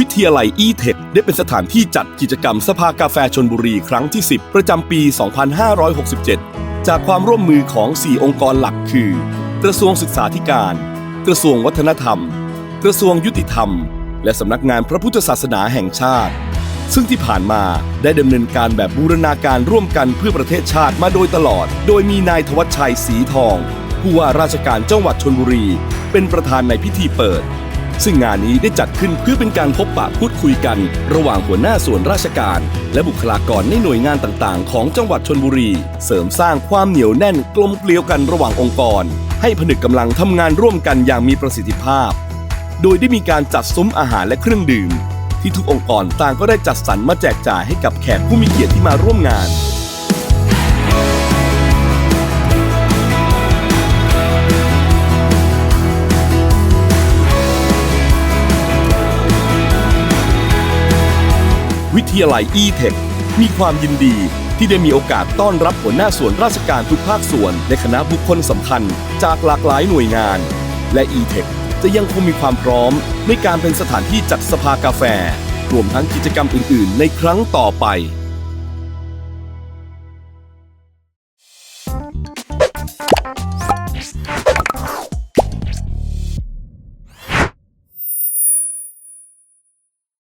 วิทยาลัย e-tech ได้เป็นสถานที่จัดกิจกรรมสภากาแฟชนบุรีครั้งที่ 10 ประจำปี 2567 จากความร่วมมือของ 4 องค์กรหลักคือ กระทรวงศึกษาธิการ กระทรวงวัฒนธรรม กระทรวงยุติธรรม และสำนักงานพระพุทธศาสนาแห่งชาติ ซึ่งที่ผ่านมาได้ดำเนินการแบบบูรณาการร่วมกันเพื่อประเทศชาติมาโดยตลอด โดยมีนายทวัชชัยศรีทอง ผู้ว่าราชการจังหวัดชนบุรี เป็นประธานในพิธีเปิด ซึ่งงานนี้ได้จัดขึ้นเพื่อเป็นการพบปะพูดคุยกัน ระหว่างหัวหน้าส่วนราชการ และบุคลากรในหน่วยงานต่างๆ ของจังหวัดชนบุรี เสริมสร้างความเหนียวแน่นกลมเกลียวกันระหว่างองค์กร ให้ผนึกกำลังทำงานร่วมกันอย่างมีประสิทธิภาพ โดยได้มีการจัดซุ้มอาหารและเครื่องดื่ม ที่ทุกองค์กรต่างก็ได้จัดสรรมาแจกจ่ายให้กับแขกผู้มีเกียรติที่มาร่วมงาน วิทยาลัย e-tech มีความยินดีที่ได้มีโอกาสต้อนรับหัวหน้าส่วนราชการทุกภาคส่วน และคณะบุคคลสำคัญจากหลากหลายหน่วยงาน และ e-tech จะยังคงมีความพร้อมในการเป็นสถานที่จัดสภากาแฟ รวมทั้งกิจกรรมอื่น ๆ ในครั้งต่อไป